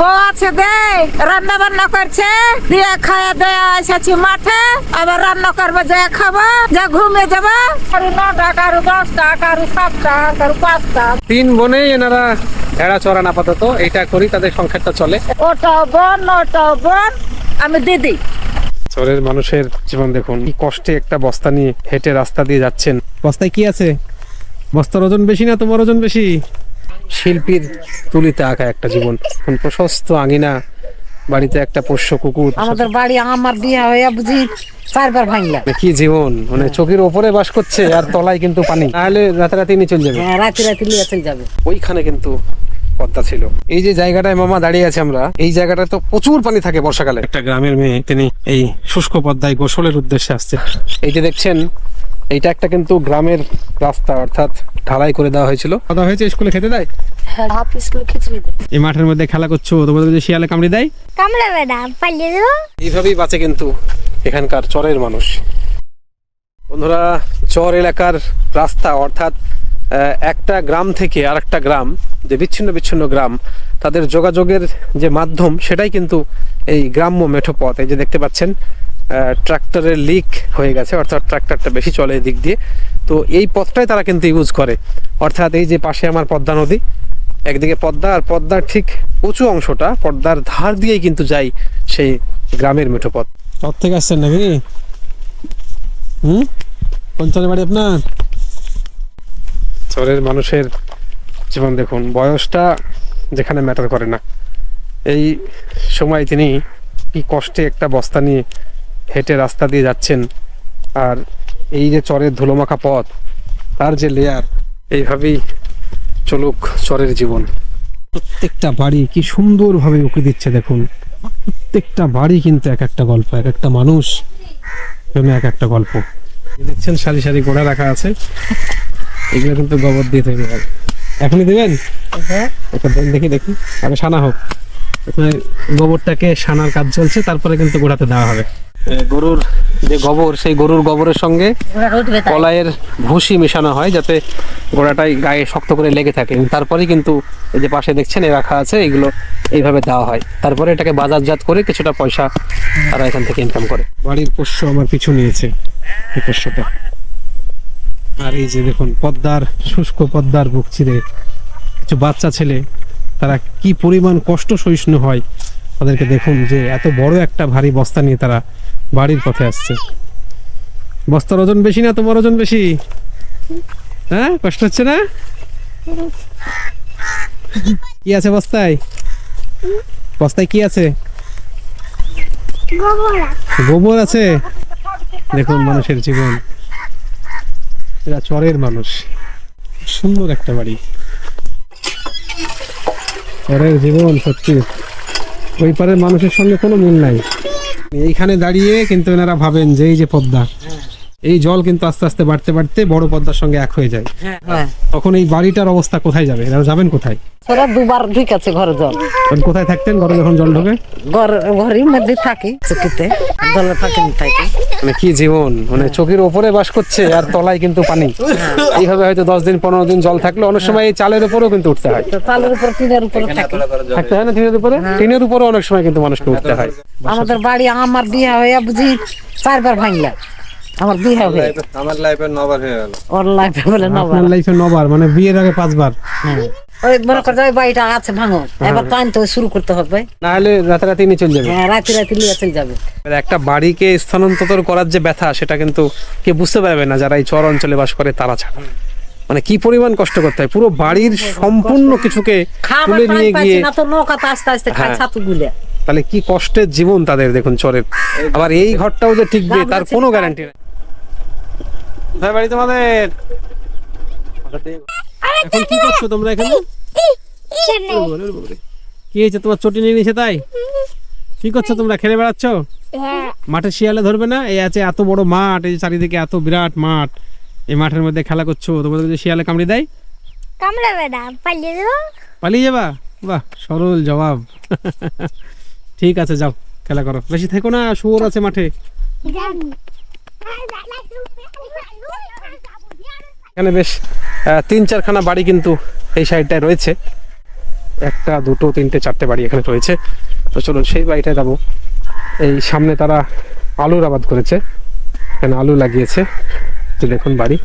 বউ আছে দে রান্না বান্না করছে দিয়ে খায়া দেয়া এসেছি মাঠে আবার রান্না করব যে খাব যে ঘুমে যাব। কারু নটা কারু দশটা কারু সাতটা কারু পাঁচটা। তিন বোনেই এনারা ভেড়া চড়ান আপাতত এটা করি তাদের সংসারটা চলে। ওটা বোন ওটা বোন আমি দিদি। চরের মানুষের জীবন দেখুন কি কষ্টে একটা বস্তা নিয়ে হেঁটে রাস্তা দিয়ে যাচ্ছেন। বস্তায় কি আছে? বস্তার ওজন বেশি না তোমার ওজন বেশি? শিল্পীর তুলিতে আঁকা একটা জীবন। এখন প্রশস্ত আঙিনা বাড়িতে একটা পোষ্য কুকুর। আমাদের বাড়ি আমার বিয়ে হয়ে বুঝি চারবার ভাঙলা মানে কি জীবন? মানে চোখের ওপরে বাস করছে আর তলায় কিন্তু পানি। তাহলে রাতারাতি নিয়ে চলে যাবে। হ্যাঁ রাতে রাতে লিয়ে চলে যাবে। ওইখানে কিন্তু পদ্মা ছিল। এই যে জায়গাটায় মামা দাঁড়িয়ে আছে আমরা এই জায়গাটায় তো প্রচুর পানি থাকে বর্ষাকালে। একটা গ্রামের মেয়ে তিনি এই শুষ্ক পদ্মায় গোসলের উদ্দেশ্যে আসছে। এই যে দেখছেন এইটা একটা কিন্তু গ্রামের রাস্তা অর্থাৎ ঢালাই করে দেওয়া হয়েছিল। কথা হয়েছে স্কুলে খেতে দেয়? হাফ স্কুল খিচুড়ি দে এই মাঠের মধ্যে খেলা করছ তোমাদের যে শিয়ালে কামড়ি দেয়? কামড়াবে না পালিয়ে দেবো এইভাবেই বাঁচে কিন্তু এখানকার চরের মানুষ। বন্ধুরা চর এলাকার রাস্তা অর্থাৎ আহ, একটা গ্রাম থেকে আর একটা গ্রাম যে বিচ্ছিন্ন বিচ্ছিন্ন গ্রাম তাদের যোগাযোগের যে মাধ্যম সেটাই কিন্তু এই গ্রাম্য মেঠো পথ এই যে দেখতে পাচ্ছেন ট্রাক্টরের লিক হয়ে গেছে অর্থাৎ ট্রাক্টরটা বেশি চলে দিক দিয়ে। তো এই পথটাই তারা কিন্তু ইউজ করে। অর্থাৎ এই যে পাশে আমার পদ্মা নদী একদিকে পদ্মা আর পদ্মার ঠিক উঁচু অংশটা পদ্মার ধার দিয়েই কিন্তু যাই সেই গ্রামের মেঠো পথ পথ থেকে আসছেন নাকি? হুম? বাড়ি আপনার? চরের মানুষের জীবন দেখুন বয়সটা যেখানে ম্যাটার করে না। এই সময় তিনি কি কষ্টে একটা বস্তা নিয়ে হেঁটে রাস্তা দিয়ে যাচ্ছেন। আর এই যে চরের ধুলোমাখা পথ তার যে লেয়ার এইভাবেই চলুক চরের জীবন। প্রত্যেকটা বাড়ি কি সুন্দরভাবে উঁকি দিচ্ছে দেখুন। প্রত্যেকটা বাড়ি কিন্তু এক একটা গল্প এক একটা মানুষ জন্য এক একটা গল্প। দেখছেন সারি সারি গোড়া রাখা আছে। এগুলো কিন্তু গোবর দিয়ে তৈরি হয়। এখনই দেবেন? হ্যাঁ। একটা দেন দেখি দেখি। আগে সানা হোক। গোবরটাকে সানার কাজ চলছে তারপরে কিন্তু গোড়াতে দেওয়া হবে। গরুর যে গোবর সেই গরুর গোবরের সঙ্গে কলাইয়ের ভুসি মেশানো হয় যাতে গোড়াটাই গায়ে শক্ত করে লেগে থাকে। তারপরেই কিন্তু এই যে পাশে দেখছেন এ রাখা আছে এগুলো এইভাবে দেওয়া হয়। তারপরে এটাকে বাজারজাত করে কিছুটা পয়সা তারা এখান থেকে ইনকাম করে। বাড়ির পোষ্য আমার পিছু নিয়েছে এই পোষ্যটা। আর এই যে দেখুন পদ্মার শুষ্ক পদ্মার বুক চিরে কিছু বাচ্চা ছেলে তারা কি পরিমাণ কষ্ট সহিষ্ণু হয় তাদেরকে দেখুন যে এত বড় একটা ভারী বস্তা নিয়ে তারা বাড়ির পথে আসছে। বস্তার ওজন বেশি না তোমার ওজন বেশি? হ্যাঁ কষ্ট হচ্ছে না? কি আছে বস্তায়? বস্তায় কি আছে? গোবর আছে। দেখুন মানুষের জীবন। এরা চরের মানুষ। সুন্দর একটা বাড়ি। চরের জীবন, সত্যি। ওই পারের মানুষের সঙ্গে কোনো মিল নাই। এইখানে দাঁড়িয়ে কিন্তু এনারা ভাবেন যে এই যে পদ্মা। এই জল কিন্তু আস্তে আস্তে বাড়তে বাড়তে বড় পদ্মার সঙ্গে এক হয়ে যায়। হ্যাঁ তখন এই বাড়িটার অবস্থা কোথায় যাবে? যাবেন কোথায়? দুবার ঢুকেছে ঘরে জল। কোথায় থাকতেন? ঘরে যখন জল ঢোকে? ঘর ঘরের মধ্যে থাকি চুকিতে। জলে থাকি থাকি। মানে কি জীবন? মানে চোখের ওপরে বাস করছে আর তলায় কিন্তু পানি। এইভাবে হয়তো দশ দিন পনেরো দিন জল থাকলে অনেক সময় এই চালের উপরেও কিন্তু উঠতে হয়। চালের উপর টিনের উপরে থাকতে হয় না টিনের উপরে? টিনের উপরে অনেক সময় কিন্তু মানুষকে উঠতে হয়। আমাদের বাড়ি আমার বিয়ে হয়ে বুঝি চারবার ভাঙলা আমার বিয়ে হয়ে আমার লাইফের নবার হয়ে গেল। ওর লাইফে বলে নবার। আপনার লাইফে নবার মানে বিয়ের আগে পাঁচবার। হ্যাঁ। ওই মনে করছে ওই বাড়িটা আছে ভাঙো। এবার তো শুরু করতে হবে না হলে রাতারাতি নিয়ে চলে যাবে। হ্যাঁ রাতে রাতে লিয়ে চলে যাবে। একটা বাড়িকে স্থানান্তর করার যে ব্যথা সেটা কিন্তু কে বুঝতে পারবে না যারা এই চর অঞ্চলে বাস করে তারা ছাড়া। মানে কি পরিমাণ কষ্ট করতে হয়। পুরো বাড়ির সম্পূর্ণ কিছুকে তুলে নিয়ে গিয়ে না তো নৌকাতে আস্তে আস্তে হ্যাঁ। ছাতু গুলে। তাহলে কি কষ্টের জীবন তাদের দেখুন চরের। আবার এই ঘরটাও যে টিকবে তার কোনো গ্যারান্টি নেই। কোথায় বাড়ি তোমাদের? এখন কি করছ তোমরা এখানে? কি হয়েছে? তোমার চটি নিয়ে নিয়েছে তাই? কি করছ তোমরা? খেলে বেড়াচ্ছ? মাঠে শিয়ালে ধরবে না? এই আছে এত বড় মাঠ এই চারিদিকে এত বিরাট মাঠ। এই মাঠের মধ্যে খেলা করছ? তোমাদের যে শিয়ালে কামড়ে দেয়? কামড়াবে না। পালিয়ে দেবো পালিয়ে যাবা? বাহ সরল জবাব। ঠিক আছে যাও খেলা করো। বেশি থেকো না শুয়োর আছে মাঠে। এখানে বেশ তিন চারখানা বাড়ি কিন্তু এই সাইডটায় রয়েছে। একটা, দুটো, তিনটে, চারটে বাড়ি এখানে রয়েছে। তো চলুন, সেই বাড়িটায় যাব। এই সামনে তারা আলুর আবাদ করেছে। এখানে আলু লাগিয়েছে। যে দেখুন বাড়ি।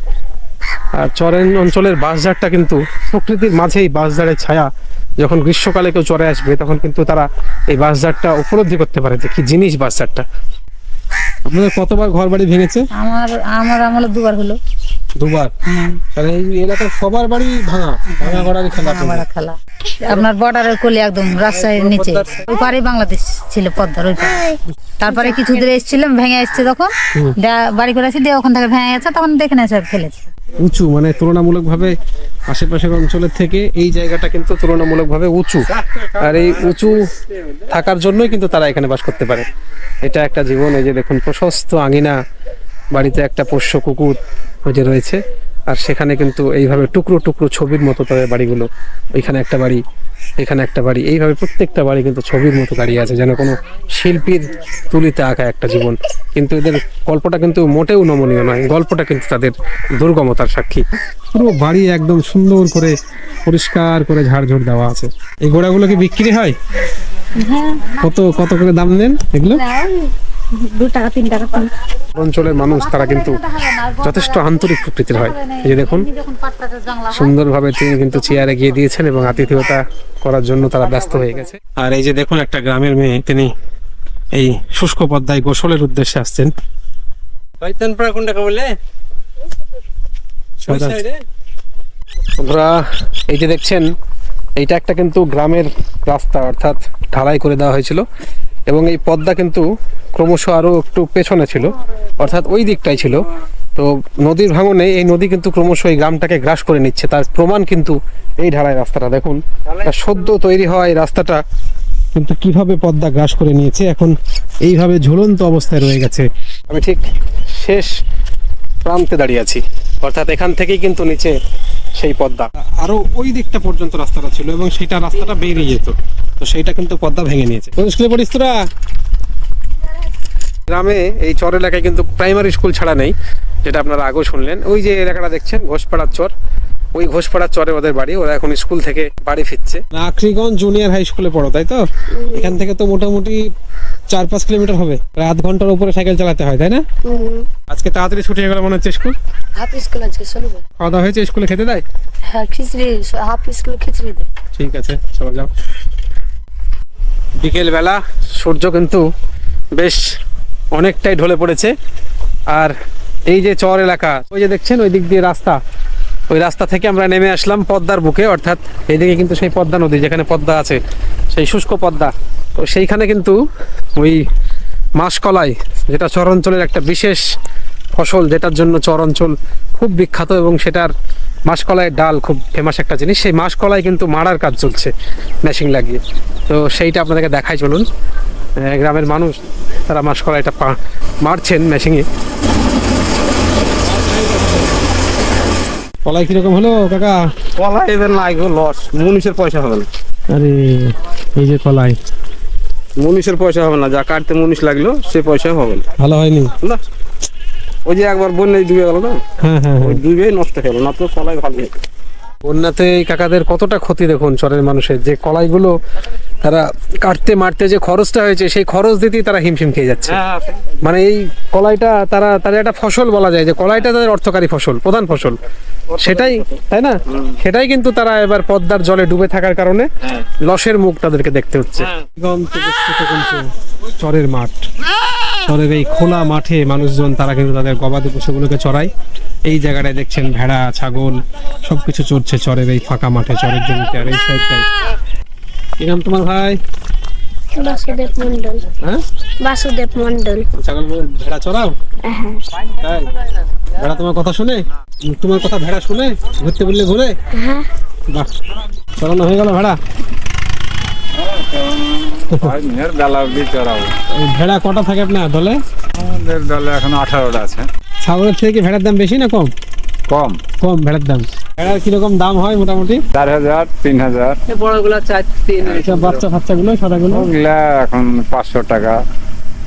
আর চরেন অঞ্চলের বাঁশঝাড়টা কিন্তু প্রকৃতির মাঝেই বাঁশঝাড়ের ছায়া। যখন গ্রীষ্মকালে কেউ চরে আসবে, তখন কিন্তু তারা এই বাঁশঝাড়টা উপলব্ধি করতে পারে যে কি জিনিস বাঁশঝাড়টা। আপনাদের কতবার ঘর বাড়ি ভেঙেছে? আমার আমার আমলে দুবার হলো। দুবার। তাহলে এই এলাকার সবার বাড়ি ভাঙা ভাঙা গড়ারই খেলা আমার খেলা। আপনার বর্ডারের কোলে একদম রাজশাহীর নিচে। ওই পারে বাংলাদেশ ছিল পদ্মার ওই তারপরে কিছু দূরে এসেছিলাম ভেঙে এসছে তখন। বাড়ি করে আসি দিয়ে ওখান থেকে ভেঙে গেছে তখন দেখে না সব ফেলেছে। উঁচু মানে তুলনামূলকভাবে আশেপাশের অঞ্চলের থেকে এই জায়গাটা কিন্তু তুলনামূলকভাবে উঁচু। আর এই উঁচু থাকার জন্যই কিন্তু তারা এখানে বাস করতে পারে। এটা একটা জীবন এই যে দেখুন প্রশস্ত আঙিনা বাড়িতে একটা পোষ্য কুকুর ওই যে রয়েছে। আর সেখানে কিন্তু এইভাবে টুকরো টুকরো ছবির মতো তাদের বাড়িগুলো। ওইখানে একটা বাড়ি এখানে একটা বাড়ি এইভাবে প্রত্যেকটা বাড়ি কিন্তু ছবির মতো দাঁড়িয়ে আছে যেন কোনো শিল্পীর তুলিতে আঁকা একটা জীবন। কিন্তু এদের গল্পটা কিন্তু মোটেও নমনীয় নয় গল্পটা কিন্তু তাদের দুর্গমতার সাক্ষী। পুরো বাড়ি একদম সুন্দর করে পরিষ্কার করে ঝাড়ঝুড় দেওয়া আছে। এই গোড়াগুলো কি বিক্রি হয়? কত কত করে দাম নেন এগুলো? দু টাকা তিন টাকা অঞ্চলের মানুষ তারা কিন্তু যথেষ্ট আন্তরিক প্রকৃতির হয়। এই যে দেখুন সুন্দরভাবে তিনি কিন্তু চেয়ারে গিয়ে দিয়েছেন এবং আতিথেয়তা করার জন্য তারা ব্যস্ত হয়ে গেছে। আর এই যে দেখুন একটা গ্রামের মেয়ে তিনি এই শুষ্ক পদ্মায় গোসলের উদ্দেশ্যে আসছেন। চৈতনপুরা কোনটা বললে বন্ধুরা এই যে দেখছেন এইটা একটা কিন্তু গ্রামের রাস্তা অর্থাৎ ঢালাই করে দেওয়া হয়েছিল। এবং এই পদ্মা কিন্তু ক্রমশ আরও একটু পেছনে ছিল, অর্থাৎ ওই দিকটাই ছিল। তো নদীর ভাঙনে এই নদী কিন্তু ক্রমশ এই গ্রামটাকে গ্রাস করে নিচ্ছে। তার প্রমাণ কিন্তু এই ঢালাই রাস্তাটা। দেখুন সদ্য তৈরি হওয়া এই রাস্তাটা কিন্তু কীভাবে পদ্মা গ্রাস করে নিয়েছে, এখন এইভাবে ঝুলন্ত অবস্থায় রয়ে গেছে। আমি ঠিক শেষ প্রান্তে দাঁড়িয়ে আছি। অর্থাৎ এখান থেকেই কিন্তু নিচে সেই পদ্মা। আরও ওই দিকটা পর্যন্ত রাস্তাটা ছিল এবং সেটা রাস্তাটা বেরিয়ে যেত। তো সেইটা কিন্তু পদ্মা ভেঙে নিয়েছে। স্কুলে পড়িস তোরা? গ্রামে এই চর এলাকায় কিন্তু প্রাইমারি স্কুল ছাড়া নেই যেটা আপনারা আগেও শুনলেন। ওই যে এলাকাটা দেখছেন ঘোষপাড়ার চর। ওই ঘোষপাড়ার চরে ওদের বাড়ি ওরা এখন স্কুল থেকে বাড়ি ফিরছে। আখরিগঞ্জ জুনিয়র হাই স্কুলে পড়ো তাই তো? এখান থেকে তো মোটামুটি চার পাঁচ কিলোমিটার হবে। আধ ঘণ্টার উপরে সাইকেল চালাতে হয় তাই না? আজকে তাড়াতাড়ি ছুটি হয়ে গেল মনে হচ্ছে স্কুল? হাফ স্কুল চলবে। খাওয়া দাওয়া হয়েছে স্কুলে খেতে দেয় হ্যাঁ খিচড়ি হাফ স্কুল খিচড়ি দেয় ঠিক আছে চলো যাও। বিকেল বেলা সূর্য কিন্তু বেশ অনেকটাই ঢলে পড়েছে। আর এই যে চর এলাকা ওই যে দেখছেন ওই দিক দিয়ে রাস্তা। ওই রাস্তা থেকে আমরা নেমে আসলাম পদ্মার বুকে অর্থাৎ এইদিকে কিন্তু সেই পদ্মা নদী যেখানে পদ্মা আছে সেই শুষ্ক পদ্মা। তো সেইখানে কিন্তু ওই মাসকলাই যেটা চর অঞ্চলের একটা বিশেষ ফসল যেটার জন্য চর অঞ্চল খুব বিখ্যাত এবং সেটার মাসকলাইয়ের ডাল খুব ফেমাস একটা জিনিস। সেই মাসকলাই কিন্তু মারার কাজ চলছে মেশিন লাগিয়ে। তো সেইটা আপনাদেরকে দেখাই চলুন। গ্রামের মানুষ তারা মাসকলাইটা পা মারছেন মেশিনে কলাই কীরকম হলো কাকা? কলা এবার না এগুলো লস মুনিশের পয়সা হবে না। আরে এই যে কলাই মুনিশের পয়সা হবে না যা কাটতে মুনিশ লাগল সে পয়সা হবে না। ভালো হয়নি? না। ওই যে একবার বন্যায় ডুবে গেল না? হ্যাঁ হ্যাঁ ওই ডুবে নষ্ট হয়ে গেল না তো কলাই ভালো। বন্যাতে এই কাকাদের কতটা ক্ষতি দেখুন চরের মানুষের? যে কলাইগুলো তারা কাটতে মারতে যে খরচটা হয়েছে সেই খরচ দিতেই তারা হিমশিম খেয়ে যাচ্ছে। মানে এই কলাইটা তারা তাদের একটা ফসল বলা যায় যে কলাইটা তাদের অর্থকারী ফসল প্রধান ফসল। সেটাই তাই না? সেটাই কিন্তু তারা এবার পদ্মার জলে ডুবে থাকার কারণে লসের মুখ তাদেরকে দেখতে হচ্ছে। চরের মাঠ। চরের এই খোলা মাঠে মানুষজন তারা কিন্তু তাদের গবাদি পশুগুলোকে চড়ায়। এই জায়গাটায় দেখছেন ভেড়া ছাগল সবকিছু চড়ছে চরের এই ফাঁকা মাঠে চরের জমিতে। আর এই সাইডটায় কি নাম তোমার ভাই? বাসুদেব মন্ডল হ্যাঁ? বাসুদেব মন্ডল ছাগল ভেড়া চড়াও? হ্যাঁ। তাই? ভেড়া তোমার কথা শুনে? তোমার কথা ভেড়া শুনে? ঘুরতে বললে ঘুরে? হ্যাঁ। বাহ চড়ানো হয়ে গেল ভেড়া মেয়ের ডালা অব্দি চড়াবো এই ভেড়া কটা থাকে আপনার দলে? আমাদের দলে এখন আঠারোটা আছে। ছাগলের থেকে কি ভেড়ার দাম বেশি না কম? কম। কম ভেড়ার দাম। ভেড়ার কীরকম দাম হয় মোটামুটি? চার হাজার তিন হাজার। এইসব বাচ্চা ফাচ্চাগুলো সাদাগুলো? ওগুলা এখন পাঁচশো টাকা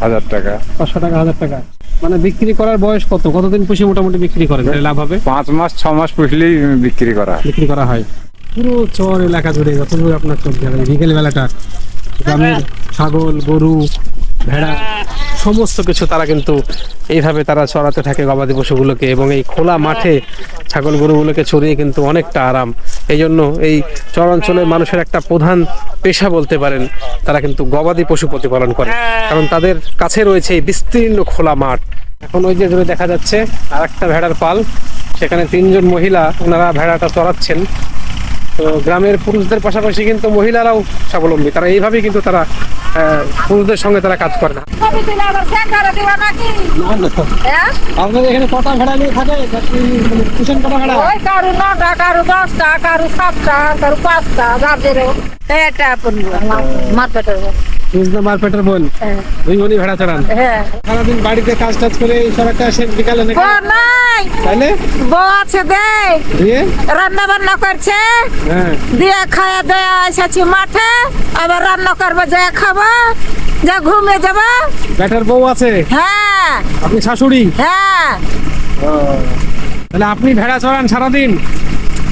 হাজার টাকা। পাঁচশো টাকা হাজার টাকা। মানে বিক্রি করার বয়স কত? কতদিন পুষে মোটামুটি বিক্রি করেন? তাহলে লাভ হবে পাঁচ মাস ছ মাস পুষলেই বিক্রি করা বিক্রি করা হয়। পুরো চর এলাকা জুড়ে যতদূর আপনার চোখ যাবে বিকেল বেলাটা গ্রামের ছাগল, গরু, ভেড়া, সমস্ত কিছু তারা কিন্তু এইভাবে তারা চড়াতে থাকে গবাদি পশুগুলোকে এবং এই খোলা মাঠে ছাগল, গরুগুলোকে চড়িয়ে কিন্তু অনেকটা আরাম। এই জন্য এই চরাঞ্চলের মানুষের একটা প্রধান পেশা বলতে পারেন, তারা কিন্তু গবাদি পশু প্রতিপালন করে। কারণ তাদের কাছে রয়েছে এই বিস্তীর্ণ খোলা মাঠ। এখন ওই যে দূরে দেখা যাচ্ছে আর একটা ভেড়ার পাল, সেখানে তিনজন মহিলা, ওনারা ভেড়াটা চড়াচ্ছেন। তো গ্রামের পুরুষদের পাশাপাশি কিন্তু মহিলারাও স্বাবলম্বী। তারা এইভাবেই কিন্তু তারা পুরুষদের সঙ্গে তারা কাজ করে না। হ্যাঁ? আপনাদের এখানে কটা ভেড়া নিয়ে থাকে কিষেন কটা ভেড়া? কারও নটা কারু দশটা কারু সাতটা কারু পাঁচটা এটা আপন মার্কেটের বুঝতে মারপেটের বোন। হ্যাঁ। দুই বোনই ভেড়া চড়ান। হ্যাঁ। সারাদিন বাড়িতে কাজ টাজ করে এই সবাইটা আসেন বিকালে নাকি? নাই। তাইলে বউ আছে দিয়ে? রান্না বান্না করছে। হ্যাঁ। দিয়ে খাওয়া দেয়া এসেছি মাঠে। আবার রান্না করব যে খাব যা ঘুমে যাব। ব্যাটার বউ আছে? হ্যাঁ। আপনি শাশুড়ি? হ্যাঁ। তাহলে আপনি ভেড়া চড়ান সারাদিন?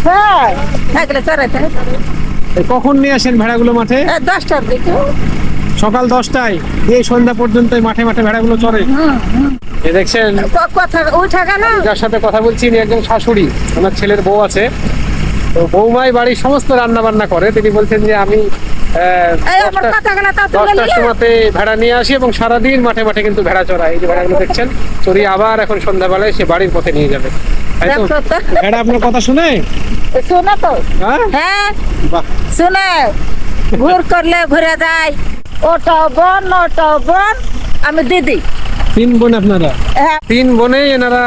হ্যাঁ। থাকলে চড়াইতে এই কখন নিয়ে আসেন ভেড়াগুলো মাঠে? দশটার দিকে। সকাল দশটায়? দিয়ে সন্ধ্যা পর্যন্ত মাঠে মাঠে ভেড়াগুলো চড়ে? দেখছেন? কথা ওই থাকা না যার সাথে কথা বলছি একজন শাশুড়ি। আমার ছেলের বউ আছে। তো বৌমাই বাড়ির সমস্ত রান্না বান্না করে। তিনি বলছেন যে আমি দশটার সময়তে ভেড়া নিয়ে আসি এবং সারাদিন মাঠে মাঠে কিন্তু ভেড়া চড়ায় এই যে ভেড়াগুলো দেখছেন চড়িয়ে আবার এখন সন্ধ্যাবেলায় সে বাড়ির পথে নিয়ে যাবে। ভেড়া আপনার কথা শুনে? শোনো তো। হ্যাঁ? হ্যাঁ শুনে। ঘুর করলে ঘুরে যায় ওটাও বোন ওটাও বোন। আমি দিদি। তিন বোন আপনারা? হ্যাঁ। তিন বোনেই এনারা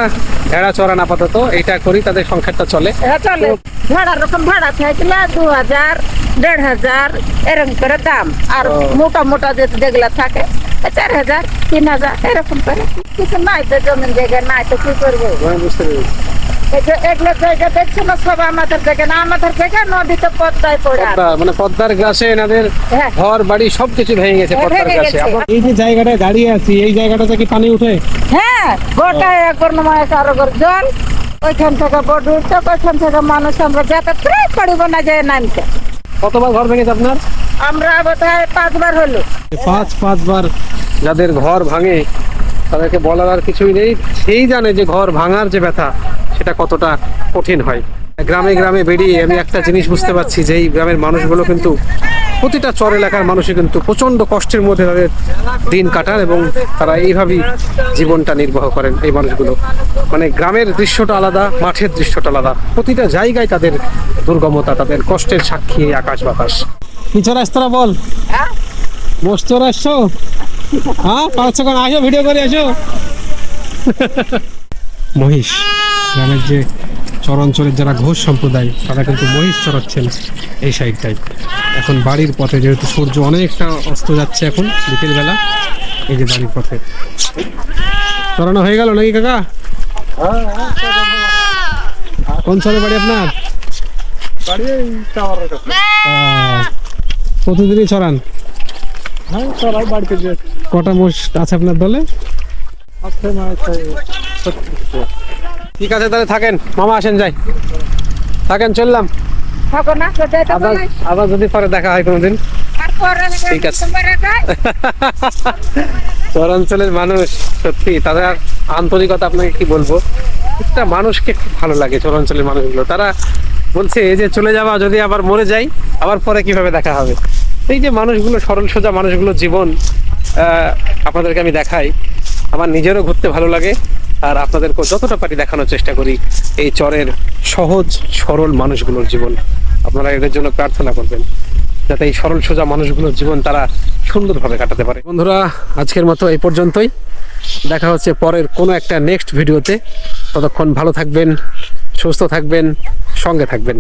ভেড়া চড়ান আপাতত। এটা করি তাদের সংসারটা চলে। হ্যাঁ চলে। ভাড়া রকম ভেড়া থাকলে দু হাজার দেড় হাজার এরকম করে দাম। আর মোটা মোটা যে যেগুলা থাকে চার হাজার তিন হাজার এরকম করে। কিছু নাই তো জমিন জায়গা নাই তো কি করব? বুঝতে পেরেছি। এগুলো জায়গা দেখছ না সব আমাদের জায়গা না আমাদের জায়গা নদীতে পদ্মায় পড়ে মানে পদ্মার গ্রাসে এনাদের হ্যাঁ। ঘর বাড়ি সবকিছু ভেঙে গেছে হ্যাঁ, পদ্মার ভেঙে গ্রাসে গেছে। আবার এই যে জায়গাটায় দাঁড়িয়ে আছি এই জায়গাটাতে কি পানি উঠে? হ্যাঁ গোটায় একবার নয় কারও জল ওইখান থেকে বড় উঠছে ওইখান থেকে মানুষ আমরা যেতে প্রায় পড়িব না যায় নামতে। কতবার ঘর ভেঙেছে আপনার? আমরা বোধহয় পাঁচবার হলো। পাঁচ পাঁচবার যাদের ঘর ভাঙে তাদেরকে বলার আর কিছুই নেই। সেই জানে যে ঘর ভাঙার যে ব্যথা। সেটা কতটা কঠিন হয়। গ্রামে গ্রামে বেরিয়ে আমি একটা জিনিস বুঝতে পারছি যে এই গ্রামের মানুষগুলো কিন্তু প্রতিটা চর এলাকার মানুষই কিন্তু প্রচণ্ড কষ্টের মধ্যে তাদের দিন কাটান এবং তারা এইভাবেই জীবনটা নির্বাহ করেন এই মানুষগুলো। মানে গ্রামের দৃশ্যটা আলাদা মাঠের দৃশ্যটা আলাদা। প্রতিটা জায়গায় তাদের দুর্গমতা তাদের কষ্টের সাক্ষী আকাশ বাতাস। পিছনে আসতরা বল। বসতে আসছো হ্যাঁ পাঁচ আসো ভিডিও করে আসো। মহিষ গ্রামের যে চরাঞ্চলের যারা ঘোষ সম্প্রদায় তারা কিন্তু মহিষ চড়াচ্ছেন এই সাইডটাই এখন বাড়ির পথে যেহেতু সূর্য অনেকটা অস্ত যাচ্ছে এখন বিকেলবেলা এই যে বাড়ির পথে। চড়ানো হয়ে গেল নাকি কাকা? কোন চলে বাড়ি আপনার? প্রতিদিনই চড়ান? কটা মোষ আছে আপনার দলে? ঠিক আছে তাহলে থাকেন। মামা আসেন যাই। থাকেন চললাম। আবার যদি পরে দেখা হয় কোনোদিন ঠিক আছে। তোমার মানুষ সত্যি তাদের আন্তরিকতা আপনাকে কি বলব? একটা মানুষকে খুব ভালো লাগে চরাঞ্চলের মানুষগুলো। তারা বলছে এই যে চলে যাওয়া যদি আবার মরে যাই আবার পরে কীভাবে দেখা হবে? এই যে মানুষগুলো সরল সোজা মানুষগুলো জীবন আপনাদেরকে আমি দেখাই। আমার নিজেরও ঘুরতে ভালো লাগে। আর আপনাদেরকেও যতটা পারি দেখানোর চেষ্টা করি, এই চরের সহজ, সরল মানুষগুলোর জীবন। আপনারা এদের জন্য প্রার্থনা করবেন, যাতে এই সরল, সোজা মানুষগুলোর জীবন তারা সুন্দরভাবে কাটাতে পারে। বন্ধুরা, আজকের মতো এই পর্যন্তই। দেখা হচ্ছে পরের কোনো একটা নেক্সট ভিডিওতে ততক্ষণ ভালো থাকবেন, সুস্থ থাকবেন, সঙ্গে থাকবেন।